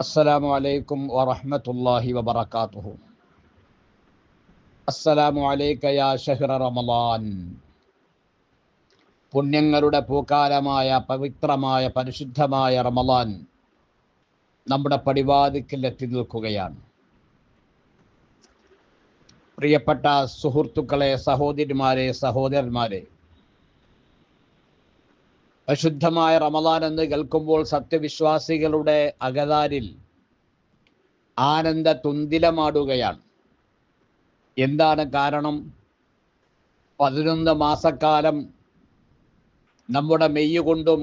അസ്സലാമു അലൈക്കും വറഹ്മത്തുള്ളാഹി വബറകാതുഹു. അസ്സലാമു അലൈക യാ ഷഹ്റ റമളാൻ പുണ്യങ്ങളുടെ പൂക്കാലമായ പവിത്രമായ പരിശുദ്ധമായ റമളാൻ നമ്മുടെ പടിവാതിക്കലെത്തി നിൽക്കുകയാണ്. പ്രിയപ്പെട്ട സുഹൃത്തുക്കളെ സഹോദരിമാരെ സഹോദരന്മാരെ പരിശുദ്ധമായ റമദാൻ എന്ന് കേൾക്കുമ്പോൾ സത്യവിശ്വാസികളുടെ അകതാരിൽ ആനന്ദ തുന്തിലമാടുകയാണ് എന്താണ് കാരണം? പതിനൊന്ന് മാസക്കാലം നമ്മുടെ മെയ്യ് കൊണ്ടും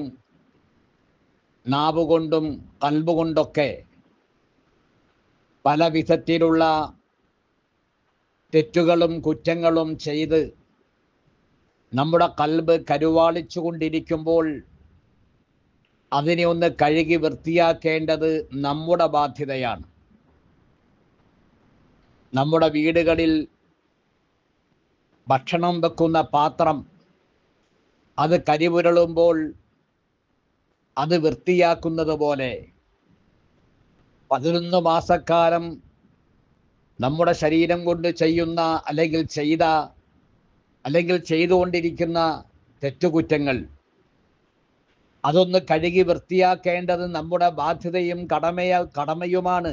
നാവ് കൊണ്ടും കൽബ് കൊണ്ടൊക്കെ പല വിധത്തിലുള്ള തെറ്റുകളും കുറ്റങ്ങളും ചെയ്ത് നമ്മുടെ കൽബ് കരുവാളിച്ചു കൊണ്ടിരിക്കുമ്പോൾ അതിനെ ഒന്ന് കഴുകി വൃത്തിയാക്കേണ്ടത് നമ്മുടെ ബാധ്യതയാണ്. നമ്മുടെ വീടുകളിൽ ഭക്ഷണം വെക്കുന്ന പാത്രം അത് കരിപുരളുമ്പോൾ അത് വൃത്തിയാക്കുന്നത് പോലെ പതിനൊന്ന് മാസക്കാലം നമ്മുടെ ശരീരം കൊണ്ട് ചെയ്യുന്ന അല്ലെങ്കിൽ ചെയ്ത അല്ലെങ്കിൽ ചെയ്തുകൊണ്ടിരിക്കുന്ന തെറ്റുകുറ്റങ്ങൾ അതൊന്ന് കഴുകി വൃത്തിയാക്കേണ്ടത് നമ്മുടെ ബാധ്യതയും കടമയ കടമയുമാണ്.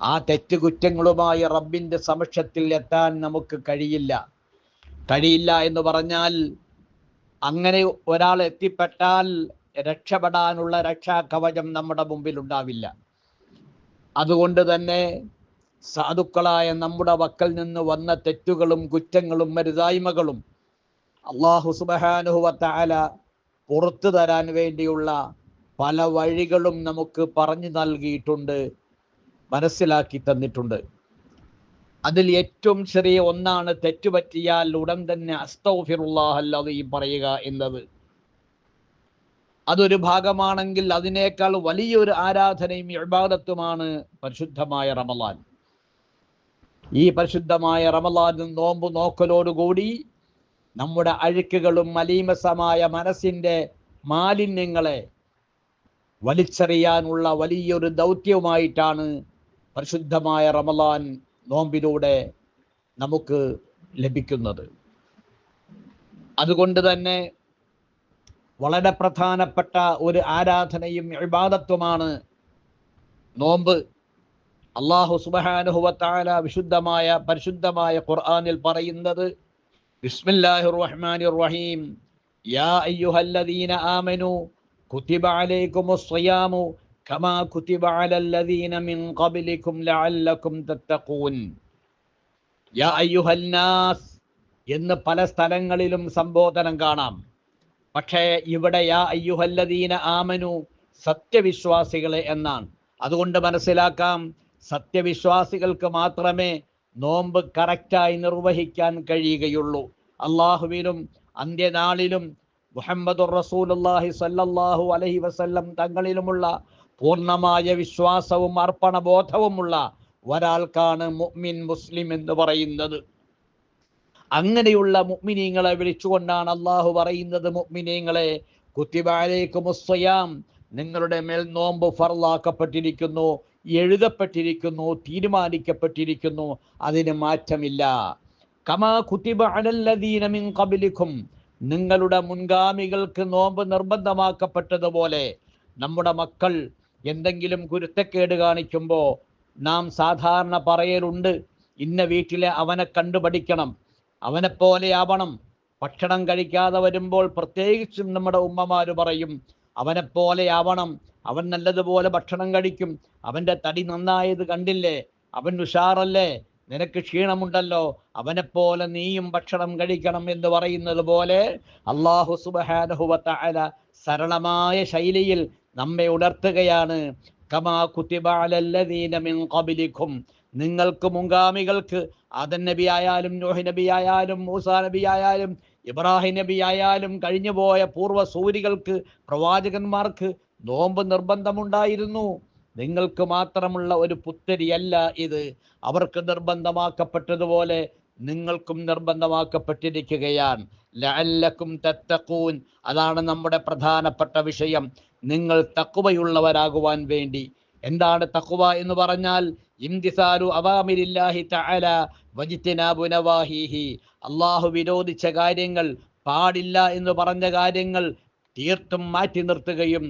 ആ തെറ്റുകുറ്റങ്ങളുമായി റബ്ബിന്റെ സമക്ഷത്തിൽ എത്താൻ നമുക്ക് കഴിയില്ല. കഴിയില്ല എന്ന് പറഞ്ഞാൽ അങ്ങനെ ഒരാൾ എത്തിപ്പെട്ടാൽ രക്ഷപ്പെടാനുള്ള രക്ഷാകവചം നമ്മുടെ മുമ്പിൽ ഉണ്ടാവില്ല. അതുകൊണ്ട് തന്നെ സാധുക്കളായ നമ്മുടെ വക്കൽ നിന്ന് വന്ന തെറ്റുകളും കുറ്റങ്ങളും മരുതായ്മകളും അള്ളാഹു സുബഹാനുഹുവത്താല പുറത്തു തരാൻ വേണ്ടിയുള്ള പല വഴികളും നമുക്ക് പറഞ്ഞു നൽകിയിട്ടുണ്ട് മനസ്സിലാക്കി തന്നിട്ടുണ്ട്. അതിൽ ഏറ്റവും ചെറിയ ഒന്നാണ് തെറ്റുപറ്റിയാൽ ഉടൻ തന്നെ അസ്തൗഫിറുള്ളാഹല്ലതയും പറയുക എന്നത്. അതൊരു ഭാഗമാണെങ്കിൽ അതിനേക്കാൾ വലിയൊരു ആരാധനയും ഇബാദത്തുമാണ് പരിശുദ്ധമായ റമലാൻ ഈ പരിശുദ്ധമായ റമലാനിൽ നോമ്പ് നോക്കലോടുകൂടി നമ്മുടെ അഴുക്കുകളും മലീമസമായ മനസ്സിന്റെ മാലിന്യങ്ങളെ വലിച്ചെറിയാനുള്ള വലിയൊരു ദൗത്യവുമായിട്ടാണ് പരിശുദ്ധമായ റമലാൻ നോമ്പിലൂടെ നമുക്ക് ലഭിക്കുന്നത്. അതുകൊണ്ട് തന്നെ വളരെ പ്രധാനപ്പെട്ട ഒരു ആരാധനയും ഇബാദത്വമാണ് നോമ്പ്. അള്ളാഹു സുബഹാനുഹുവത്താല വിശുദ്ധമായ പരിശുദ്ധമായ ഖുർആാനിൽ പറയുന്നത് ബിസ്മില്ലാഹിർ റഹ്മാനിർ റഹീം യാ അയ്യുഹല്ലദീന ആമനു കുതിബ അലൈക്കുമുസ് സിയാമു കമാ കുതിബ അലല്ലദീന മിൻ ഖബ്ലിക്കും ലഅല്ലകും തത്തഖൂൻ. യാ അയ്യുഹൽ നാസ് എന്ന് പല സ്ഥലങ്ങളിലും സംബോധനം കാണാം. പക്ഷേ ഇവിടെ യാ അയ്യുഹല്ലദീന ആമനു സത്യവിശ്വാസികളെ എന്നാണ്. അതുകൊണ്ട് മനസ്സിലാക്കാം സത്യവിശ്വാസികൾക്ക് മാത്രമേ നോമ്പ് കറക്റ്റായി നിർവഹിക്കാൻ കഴിയുകയുള്ളൂ. അള്ളാഹുവിനും അന്ത്യനാളിലും മുഹമ്മദുർ റസൂലുള്ളാഹി സല്ലല്ലാഹു അലഹി വസല്ലം തങ്ങളിലുമുള്ള പൂർണമായ വിശ്വാസവും അർപ്പണബോധവുമുള്ള ഒരാൾക്കാണ് മുഅ്മിൻ മുസ്ലിം എന്ന് പറയുന്നത്. അങ്ങനെയുള്ള മുഅ്മിനീങ്ങളെ വിളിച്ചുകൊണ്ടാണ് അള്ളാഹു പറയുന്നത് മുഅ്മിനീങ്ങളെ കുത്തിബാലേക്കുമുസ്വയാം നിങ്ങളുടെ മേൽ നോമ്പ് ഫർലാക്കപ്പെട്ടിരിക്കുന്നു എഴുതപ്പെട്ടിരിക്കുന്നു തീരുമാനിക്കപ്പെട്ടിരിക്കുന്നു. അതിന് മാറ്റമില്ല. കമാ കുത്തിബ അനല്ലദീനമിൻ കബിലിക്കും നിങ്ങളുടെ മുൻഗാമികൾക്ക് നോമ്പ് നിർബന്ധമാക്കപ്പെട്ടതുപോലെ നമ്മുടെ മക്കൾ എന്തെങ്കിലും കുരുത്തക്കേട് കാണിക്കുമ്പോൾ നാം സാധാരണ പറയലുണ്ട് ഇന്ന വീട്ടിലെ അവനെ കണ്ടുപഠിക്കണം അവനെപ്പോലെയാവണം ഭക്ഷണം കഴിക്കാതെ വരുമ്പോൾ പ്രത്യേകിച്ചും നമ്മുടെ ഉമ്മമാർ പറയും അവനെപ്പോലെയാവണം അവൻ നല്ലതുപോലെ ഭക്ഷണം കഴിക്കും. അവന്റെ തടി നന്നായത് കണ്ടില്ലേ? അവൻ ഉഷാറല്ലേ? നിനക്ക് ക്ഷീണമുണ്ടല്ലോ? അവനെപ്പോലെ നീയും ഭക്ഷണം കഴിക്കണം എന്ന് പറയുന്നത് പോലെ അള്ളാഹു സുബഹാനഹുവല സരളമായ ശൈലിയിൽ നമ്മെ ഉണർത്തുകയാണ്. കമാ കുത്തിബാലല്ലദീന മിൻ നിങ്ങൾക്ക് മുങ്കാമികൾക്ക് ആദൻ നബി ആയാലും നോഹി നബി ആയാലും മൂസാ നബി ആയാലും ഇബ്രാഹിം നബി ആയാലും കഴിഞ്ഞുപോയ പൂർവ സൂര്യകൾക്ക് പ്രവാചകന്മാർക്ക് നോമ്പ് നിർബന്ധമുണ്ടായിരുന്നു. നിങ്ങൾക്ക് മാത്രമുള്ള ഒരു പുത്തരിയല്ല ഇത്. അവർക്ക് നിർബന്ധമാക്കപ്പെട്ടതുപോലെ നിങ്ങൾക്കും നിർബന്ധമാക്കപ്പെട്ടിരിക്കുകയാണ്. ലഅല്ലക്കും തത്തക്കൂൻ അതാണ് നമ്മുടെ പ്രധാനപ്പെട്ട വിഷയം. നിങ്ങൾ തക്കുവയുള്ളവരാകുവാൻ വേണ്ടി. എന്താണ് തഖ്വ എന്ന് പറഞ്ഞാൽ ഇംതിസാലു അവാമിരില്ലാഹി തആല വജിത്തനാബു നവാഹിഹി. അള്ളാഹു വിരോധിച്ച കാര്യങ്ങൾ പാടില്ല എന്ന് പറഞ്ഞ കാര്യങ്ങൾ തീർത്തും മാറ്റി നിർത്തുകയും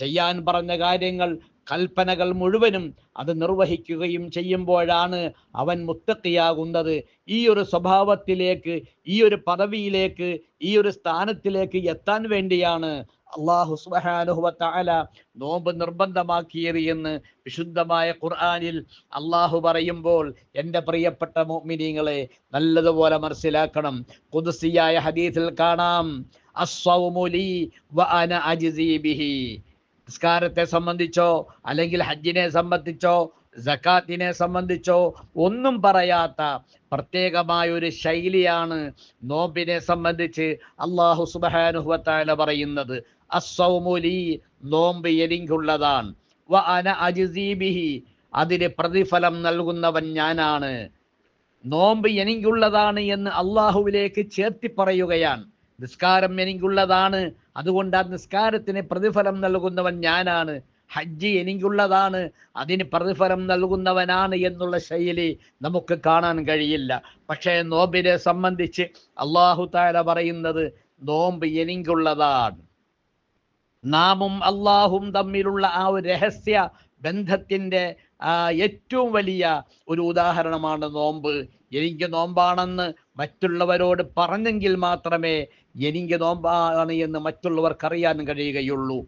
ചെയ്യാൻ പറഞ്ഞ കാര്യങ്ങൾ കൽപ്പനകൾ മുഴുവനും അത് നിർവഹിക്കുകയും ചെയ്യുമ്പോഴാണ് അവൻ മുത്തക്കിയാകുന്നത്. ഈ ഒരു സ്വഭാവത്തിലേക്ക് ഈ ഒരു പദവിയിലേക്ക് ഈ ഒരു സ്ഥാനത്തിലേക്ക് എത്താൻ വേണ്ടിയാണ് അള്ളാഹു സുബ്ഹാനഹു തആല നോമ്പ് നിർബന്ധമാക്കിയത് എന്ന് വിശുദ്ധമായ ഖുർആാനിൽ അള്ളാഹു പറയുമ്പോൾ എന്റെ പ്രിയപ്പെട്ട മുഅ്മിനീങ്ങളെ നല്ലതുപോലെ മനസ്സിലാക്കണം. കുതിസിയായ ഹദീസിൽ കാണാം. അസ്സൗമു ലീ വ അന അജിസീബിഹി ബിഹി. നിസ്കാരത്തെ സംബന്ധിച്ചോ അല്ലെങ്കിൽ ഹജ്ജിനെ സംബന്ധിച്ചോ ജക്കാത്തിനെ സംബന്ധിച്ചോ ഒന്നും പറയാത്ത പ്രത്യേകമായ ഒരു ശൈലിയാണ് നോമ്പിനെ സംബന്ധിച്ച് അള്ളാഹു സുബാനുഹത്താല പറയുന്നത്. അസൗമുലി നോമ്പ് എനിക്കുള്ളതാണ്. വ അന അതിന് പ്രതിഫലം നൽകുന്നവൻ ഞാനാണ്. നോമ്പ് എനിക്കുള്ളതാണ് എന്ന് അള്ളാഹുവിലേക്ക് ചേർത്തി പറയുകയാണ്. നിസ്കാരം എനിക്കുള്ളതാണ്. അതുകൊണ്ട് ആ നിസ്കാരത്തിന് പ്രതിഫലം നൽകുന്നവൻ ഞാനാണ്. ഹജ്ജ് എനിക്കുള്ളതാണ്. അതിന് പ്രതിഫലം നൽകുന്നവനാണ് എന്നുള്ള ശൈലി നമുക്ക് കാണാൻ കഴിയില്ല. പക്ഷേ നോമ്പിനെ സംബന്ധിച്ച് അള്ളാഹു താല പറയുന്നത് നോമ്പ് എനിക്കുള്ളതാണ്. നാമും അള്ളാഹും തമ്മിലുള്ള ആ ഒരു രഹസ്യ ബന്ധത്തിന്റെ ഏറ്റവും വലിയ ഒരു ഉദാഹരണമാണ് നോമ്പ്. എനിക്ക് നോമ്പാണെന്ന് മറ്റുള്ളവരോട് പറഞ്ഞെങ്കിൽ മാത്രമേ എനിക്ക് നോമ്പാണ് എന്ന് മറ്റുള്ളവർക്കറിയാൻ കഴിയുകയുള്ളൂ.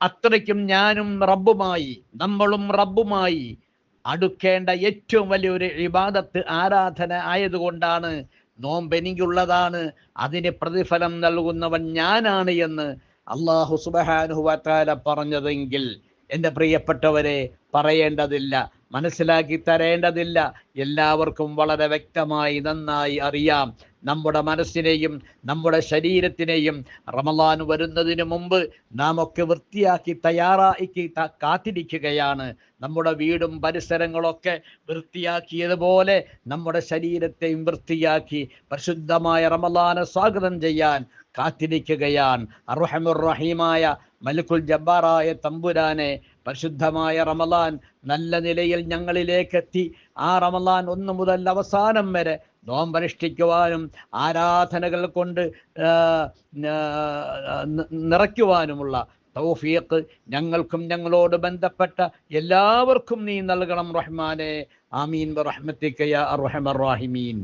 അത്രയ്ക്കും ഞാനും റബ്ബുമായി നമ്മളും റബ്ബുമായി അടുക്കേണ്ട ഏറ്റവും വലിയൊരു ഇബാദത്ത് ആരാധന ആയതുകൊണ്ടാണ്. നോമ്പ് എനിക്കുള്ളതാണ് അതിന് പ്രതിഫലം നൽകുന്നവൻ ഞാനാണ് എന്ന് അള്ളാഹു സുബാനുഹുവാല പറഞ്ഞതെങ്കിൽ എന്റെ പ്രിയപ്പെട്ടവരെ പറയേണ്ടതില്ല. മനസ്സിലാക്കി തരേണ്ടതില്ല. എല്ലാവർക്കും വളരെ വ്യക്തമായി നന്നായി അറിയാം. നമ്മുടെ മനസ്സിനെയും നമ്മുടെ ശരീരത്തിനെയും റമലാൻ വരുന്നതിന് മുമ്പ് നാം ഒക്കെ വൃത്തിയാക്കി തയ്യാറാക്കി കാത്തിരിക്കുകയാണ്. നമ്മുടെ വീടും പരിസരങ്ങളൊക്കെ വൃത്തിയാക്കിയതുപോലെ നമ്മുടെ ശരീരത്തെയും വൃത്തിയാക്കി പരിശുദ്ധമായ റമലാനെ സ്വാഗതം ചെയ്യാൻ കാത്തിരിക്കുകയാണ്. അറുഹമുറഹീമായ മലിക്കുൽ ജബ്ബാറായ തമ്പുരാനെ പരിശുദ്ധമായ റമലാൻ നല്ല നിലയിൽ ഞങ്ങളിലേക്ക് എത്തി ആ റമലാൻ ഒന്ന് മുതൽ അവസാനം വരെ നോമ്പനുഷ്ഠിക്കുവാനും ആരാധനകൾ കൊണ്ട് നിറയ്ക്കുവാനുമുള്ള തൗഫീഖ് ഞങ്ങൾക്കും ഞങ്ങളോട് ബന്ധപ്പെട്ട എല്ലാവർക്കും നീ നൽകണം റഹ്മാനെ. ആമീൻ റഹ്മത്തിക്കയ റാഹിമീൻ.